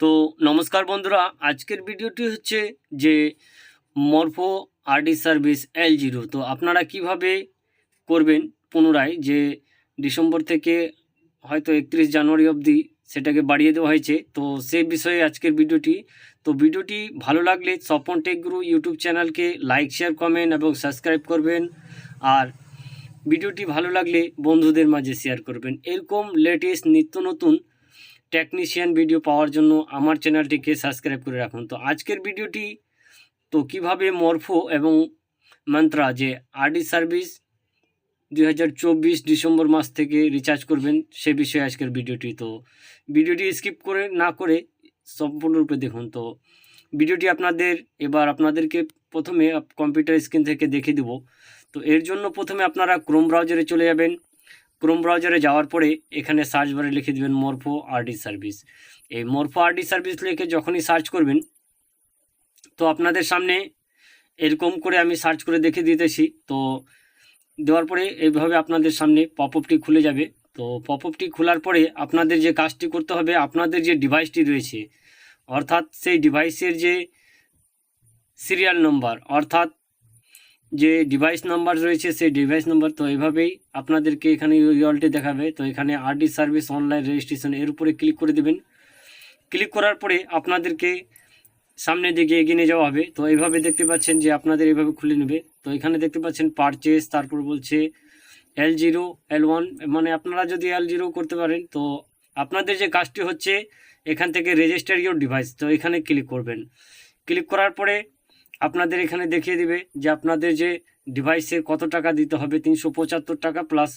তো নমস্কার বন্ধুরা, আজকের ভিডিওটি হচ্ছে যে Morpho RD service L zero তো আপনারা কীভাবে করবেন পুনরায় যে ডিসেম্বর থেকে হয়তো একত্রিশ জানুয়ারি অবধি সেটাকে বাড়িয়ে দেওয়া হয়েছে, তো সেই বিষয়ে আজকের ভিডিওটি। তো ভিডিওটি ভালো লাগলে স্বপন টেক গুরু ইউটিউব চ্যানেলকে লাইক, শেয়ার, কমেন্ট এবং সাবস্ক্রাইব করবেন। আর ভিডিওটি ভালো লাগলে বন্ধুদের মাঝে শেয়ার করবেন। এরকম লেটেস্ট নিত্য নতুন টেকনিশিয়ান ভিডিও পাওয়ার জন্য আমার চ্যানেলটিকে সাবস্ক্রাইব করে রাখুন। তো আজকের ভিডিওটি তো কীভাবে মরফো এবং মন্ত্রা যে আরডি সার্ভিস দুই হাজার চব্বিশ ডিসেম্বর মাস থেকে রিচার্জ করবেন সে বিষয়ে আজকের ভিডিওটি। তো ভিডিওটি স্কিপ করে না করে সম্পূর্ণরূপে দেখুন। তো ভিডিওটি আপনাদের এবার আপনাদেরকে প্রথমে কম্পিউটার স্ক্রিন থেকে দেখে দেব। তো এর জন্য প্রথমে আপনারা ক্রোম ব্রাউজারে চলে যাবেন। ক্রোম ব্রাউজারে যাওয়ার পরে এখানে সার্চ বারে লিখে দেবেন মরফো আরডি সার্ভিস এই মরফো আরডি সার্ভিস লিখে যখনই সার্চ করবেন, তো আপনাদের সামনে এরকম করে আমি সার্চ করে দেখে দিতেছি। তো দেওয়ার পরে এইভাবে আপনাদের সামনে পপ আপটি খুলে যাবে। তো পপ আপটি খোলার পরে আপনাদের যে কাজটি করতে হবে, আপনাদের যে ডিভাইসটি রয়েছে, অর্থাৎ সেই ডিভাইসের যে সিরিয়াল নম্বর অর্থাৎ যে ডিভাইস নাম্বার রয়েছে, সেই ডিভাইস নাম্বার তো এভাবেই আপনাদেরকে এখানে ইউআলটি দেখাবে। তো এখানে আরডি সার্ভিস অনলাইন রেজিস্ট্রেশন এর উপরে ক্লিক করে দেবেন। ক্লিক করার পরে আপনাদেরকে সামনে দিকে এগিয়ে নিয়ে যাওয়া হবে। তো এইভাবে দেখতে পাচ্ছেন যে আপনাদের এইভাবে খুলে নেবে। তো এখানে দেখতে পাচ্ছেন পারচেস তারপর বলছে এল জিরো এল ওয়ান মানে আপনারা যদি এল জিরো করতে পারেন, তো আপনাদের যে কাজটি হচ্ছে, এখান থেকে রেজিস্টার ইউর ডিভাইস তো এখানে ক্লিক করবেন। ক্লিক করার পরে আপনাদের এখানে দেখিয়ে দিবে যে আপনাদের যে ডিভাইসে কত টাকা দিতে হবে, তিনশো পঁচাত্তর টাকা প্লাস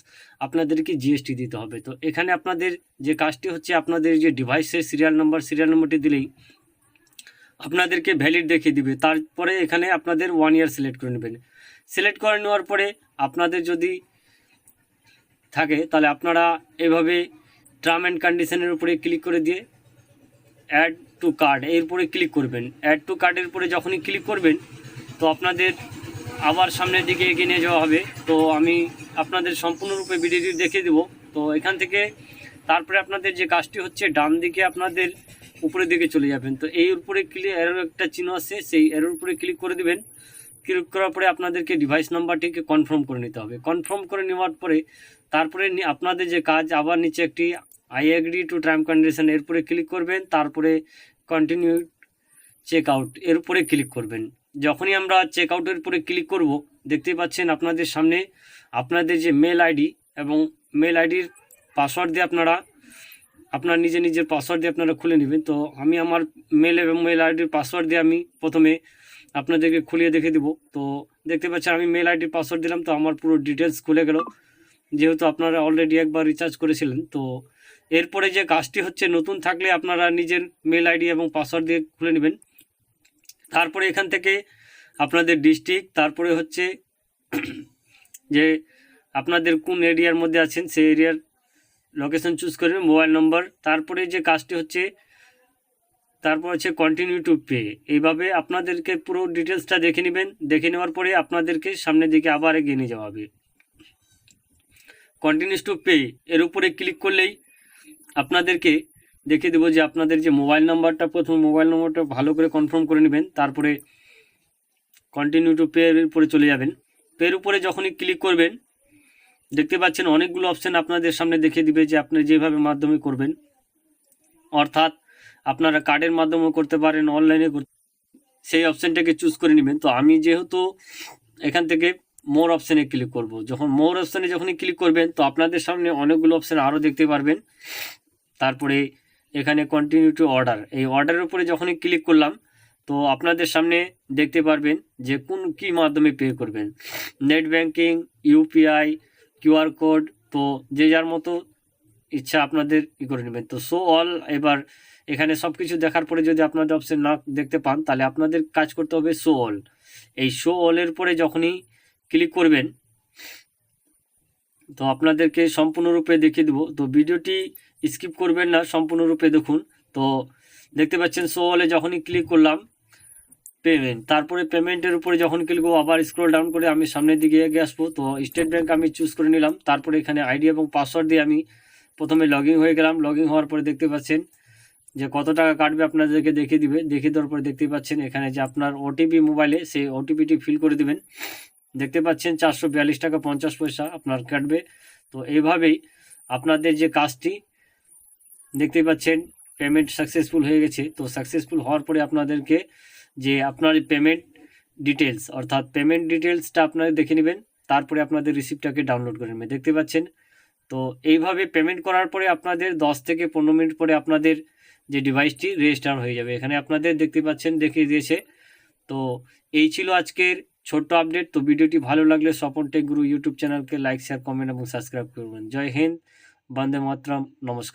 আপনাদেরকে জিএসটি দিতে হবে। তো এখানে আপনাদের যে কাজটি হচ্ছে, আপনাদের যে ডিভাইসের সিরিয়াল নাম্বার সিরিয়াল নাম্বারটি দিলেই আপনাদেরকে ভ্যালিড দেখিয়ে দিবে। তারপরে এখানে আপনাদের ওয়ান ইয়ার সিলেক্ট করে নেবেন। সিলেক্ট করে নেওয়ার পরে আপনাদের যদি থাকে, তাহলে আপনারা এভাবে টার্ম অ্যান্ড কন্ডিশনের উপরে ক্লিক করে দিয়ে অ্যাড টু কার্ড এর উপরে ক্লিক করবেন অ্যাড টু কার্ডের উপরে যখনই ক্লিক করবেন, তো আপনাদের আবার সামনের দিকে এগিয়ে নিয়ে যাওয়া হবে। তো আমি আপনাদের সম্পূর্ণরূপে ভিডিওটি দেখিয়ে দেবো। তো এখান থেকে তারপরে আপনাদের যে কাজটি হচ্ছে, ডান দিকে আপনাদের উপরের দিকে চলে যাবেন। তো এই উপরে ক্লিক এরোর একটা চিহ্ন আছে, সেই এরোর উপরে ক্লিক করে দিবেন। ক্লিক করার পরে আপনাদেরকে ডিভাইস নাম্বারটিকে কনফার্ম করে নিতে হবে। কনফার্ম করে নেওয়ার পরে তারপরে আপনাদের যে কাজ, আবার নিচে একটি I agree to term condition এর উপরে ক্লিক করবেন, তারপরে কন্টিনিউ চেক আউট এর উপরে ক্লিক করবেন। যখনই আমরা চেক আউটের উপরে ক্লিক করব, দেখতেই পাচ্ছেন আপনাদের সামনে আপনাদের যে মেল আইডি এবং মেল আইডির পাসওয়ার্ড দিয়ে আপনারা, আপনার নিজে নিজের পাসওয়ার্ড দিয়ে আপনারা খুলে নেবেন। তো আমি আমার মেল এবং মেল আইডির পাসওয়ার্ড দিয়ে আমি প্রথমে আপনাদেরকে খুলিয়ে দেখে দিব। তো দেখতে পাচ্ছেন আমি মেল আইডির পাসওয়ার্ড দিলাম, তো আমার পুরো ডিটেলস খুলে গেল। যেহেতু আপনারা অলরেডি একবার রিচার্জ করেছিলেন, তো এরপরে যে কাজটি হচ্ছে, নতুন থাকলে আপনারা নিজের মেল আইডি এবং পাসওয়ার্ড দিয়ে খুলে নেবেন। তারপরে এখান থেকে আপনাদের ডিস্ট্রিক্ট, তারপরে হচ্ছে যে আপনাদের কোন এরিয়ার মধ্যে আছেন, সেই এরিয়ার লোকেশন চুজ করবেন মোবাইল নম্বর। তারপরে যে কাজটি হচ্ছে, তারপর হচ্ছে কন্টিনিউ টু পে এইভাবে আপনাদেরকে পুরো ডিটেলসটা দেখে নেবেন। দেখে নেওয়ার পরে আপনাদেরকে সামনের দিকে আবার এগিয়ে নিয়ে যাওয়া হবে। কন্টিনিউস টু পে এর উপরে ক্লিক করলেই আপনাদেরকে দেখে দেবো যে আপনাদের যে মোবাইল নাম্বারটা, প্রথমে মোবাইল নম্বরটা ভালো করে কনফার্ম করে নেবেন, তারপরে কন্টিনিউ টু পে এর উপরে চলে যাবেন। পের উপরে যখনই ক্লিক করবেন, দেখতে পাচ্ছেন অনেকগুলো অপশান আপনাদের সামনে দেখিয়ে দিবে যে আপনি যেভাবে মাধ্যমে করবেন। অর্থাৎ আপনারা কার্ডের মাধ্যমেও করতে পারেন অনলাইনে করতে সেই অপশানটাকে চুজ করে নেবেন। তো আমি যেহেতু এখান থেকে মোর অপশানে ক্লিক করব, যখন মোর অপশানে যখনই ক্লিক করবেন, তো আপনাদের সামনে অনেকগুলো অপশান আরও দেখতে পারবেন। তারপরে এখানে কন্টিনিউ টু অর্ডার এই অর্ডারের উপরে যখনই ক্লিক করলাম, তো আপনাদের সামনে দেখতে পারবেন যে কোন কী মাধ্যমে পে করবেন। Net banking UPI QR code তো যে যার মতো ইচ্ছা আপনাদের ই করে নেবেন। তো শো অল এবার এখানে সব কিছু দেখার পরে যদি আপনাদের অপশন না দেখতে পান, তাহলে আপনাদের কাজ করতে হবে শো অল এই শো অলের পরে যখনই ক্লিক করবেন তো আপনাদেরকে সম্পূর্ণরূপে দেখিয়ে দেবো। তো ভিডিওটি স্কিপ করবেন না, সম্পূর্ণরূপে দেখুন। তো দেখতে পাচ্ছেন শো অলে যখনই ক্লিক করলাম পেমেন্ট তারপরে পেমেন্টের উপরে যখন ক্লিক করব, আবার স্ক্রল ডাউন করে আমি সামনের দিকে এগিয়ে আসব। তো স্টেট ব্যাঙ্ক আমি চুজ করে নিলাম। তারপরে এখানে আইডি এবং পাসওয়ার্ড দিয়ে আমি প্রথমে লগ হয়ে গেলাম। লগ হওয়ার পরে দেখতে পাচ্ছেন যে কত টাকা কাটবে আপনাদেরকে দেখিয়ে দিবে। দেখিয়ে দেওয়ার পরে দেখতে পাচ্ছেন এখানে যে আপনার ওটিপি মোবাইলে সেই ওটিপিটি ফিল করে দিবেন। দেখতে পাচ্ছেন চারশো বিয়াল্লিশ টাকা পঞ্চাশ পয়সা আপনার কাটবে। তো এইভাবেই আপনাদের যে কাজটি দেখতেই পাচ্ছেন পেমেন্ট সাকসেসফুল হয়ে গেছে। তো সাকসেসফুল হওয়ার পরে আপনাদেরকে যে আপনার পেমেন্ট ডিটেলস অর্থাৎ পেমেন্ট ডিটেলসটা আপনারা দেখে নেবেন, তারপরে আপনাদের রিসিপ্টটাকে ডাউনলোড করে নেবেন। দেখতে পাচ্ছেন? তো এইভাবে পেমেন্ট করার পরে আপনাদের দশ থেকে পনেরো মিনিট পরে আপনাদের যে ডিভাইসটি রেজিস্টার হয়ে যাবে। এখানে আপনাদের দেখতে পাচ্ছেন দেখিয়ে দিয়েছে। তো এই ছিল আজকের ছোট্ট আপডেট তো ভিডিওটি ভালো লাগলে স্বপন টেক গুরু ইউটিউব চ্যানেলকে লাইক শেয়ার কমেন্ট এবং সাবস্ক্রাইব করবেন। জয় হিন্দ, বন্দে মাতরম, নমস্কার।